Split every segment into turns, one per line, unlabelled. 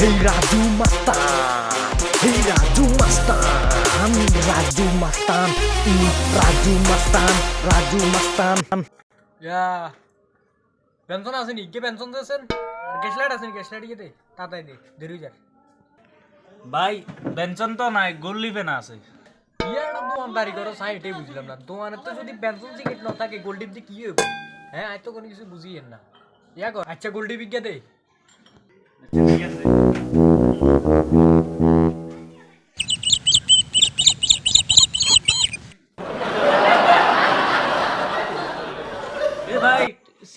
Hey Raju Mastan Hey Raju Mastan Raju Mastan Mm, Raju Mastan Raju Mastan
ইয়া pension আছে নি কে pension দিয়েছেন আর gas light আছে নি gas light গিয়ে দে তাড়াতাড়ি দে দেরি হয়ে যায়
ভাই বেঞ্চন তো নাই গোল্লি পেন আছে
ইয়ে একটা দোকানদারি করো সাই এটাই বুঝলাম না দোকানের তো যদি পেনশন টিকিট না থাকে গোল্ড ডিপ দিয়ে কি হবে হ্যাঁ আজ তো কোনো কিছু বুঝিয়েন না ইয়া কর আচ্ছা গোল্ড ডিপ গিয়ে দে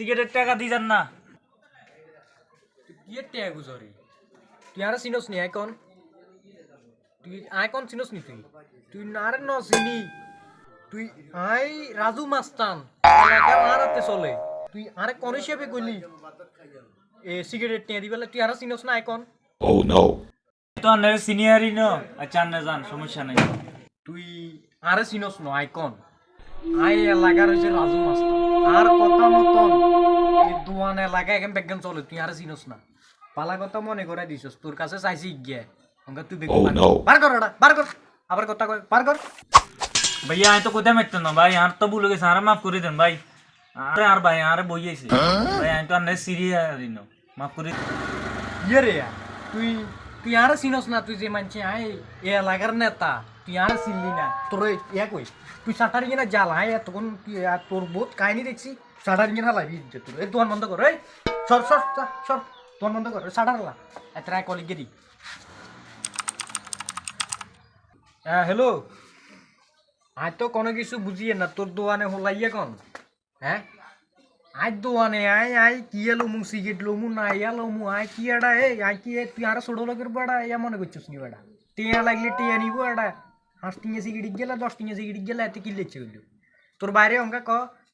সিগারেট টাকা দি যান না।
কি টেয়া গুজরে তুই আর চিনস নি আইকন? তুই আইকন চিনস নি তুই? তুই আর ন চিনি? তুই আই রাজু মাস্তান আরাতে চলে। তুই আরে কোন হিসেবে কইলি? এ সিগারেট টিয়া দিবেলা তুই আর চিনস না আইকন?
তো আন্নারে সিনিয়রই ন? আচ্ছা আন্না যান সমস্যা নাই।
তুই আরে চিনস ন আইকন? আই এলাকার হইছে রাজু মাস্তান। আর কথা মতন। দুয়ানে লাগে এখন বেগেন চলে তুই আর চিনস না। পালা কথা মনে করে দিছস তোর কাছে চাইছি গিয়ে। অঙ্কা তুই oh, বেগম বার কর ওটা বার কর। আবার কথা কয় বার কর।
ভাইয়া আমি তো কোথায় মেটতে না? ভাই আর তো ভুলে গেছে আর মাফ করে দেন ভাই। আরে আর ভাই আরে বইয়েছে ভাই আমি তো আর সিরিয়াস মাফ করে
ইয়ে রে তুই তুই আর না, তুই যে মানছি, আই, এ এলাকার নেতা, তুই চিনলি না। তোর ইয়া কই? তুই সাঁতারি কিনা জাল আয় তখন তুই তোর বহুত কাহিনী দেখছি। সাঁতারি কিনা যে তোর, এই দোয়ান বন্ধ কর, এই। সর সর সর দোয়ান বন্ধ কর সাঁতার লা। এত রায় কলিগ গেরি হ্যাঁ হ্যালো? আজ তো কোনো কিছু বুঝিয়ে না, তোর দোয়ানে হলাইয়া কন? হ্যাঁ? আজ দোয়ানে আয় আয় কি এলো মু সিগারেট লো মু না এলো মু আয় কি এডা এ আয় কি এ তুই আর ছোট লোকের বেড়া ইয়া মনে করছিস নি বেড়া টিয়া লাগলে টিয়া নিবো এডা পাঁচ টিঙে সিগারেট গেলা দশ টিঙে সিগারেট গেলা এতে কি লেচ্ছে গেল তোর বাইরে অঙ্কা ক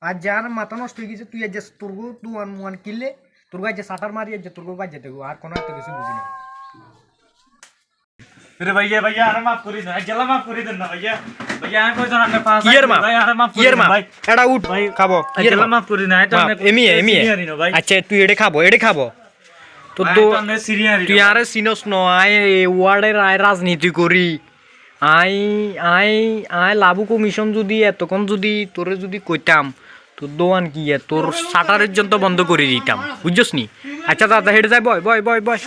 আজ যার মাথা নষ্ট হয়ে গেছে তুই আজ যে তোর গো দুয়ান মুয়ান কিনলে তোর গাছ যে সাঁতার মারি আজ যে তোর গো বাজে দেবো আর কোনো একটা কিছু বুঝি না
ওয়ার্ডের আয় রাজনীতি করি আই আই আই লাভু কমিশন যদি এতক্ষণ যদি তোরে যদি কইতাম তোর দোয়ান কি তোর সাটারের জন্য বন্ধ করে দিতাম বুঝছিস নি আচ্ছা দাদা হেঁটে যাই বয় বয় বয় বয়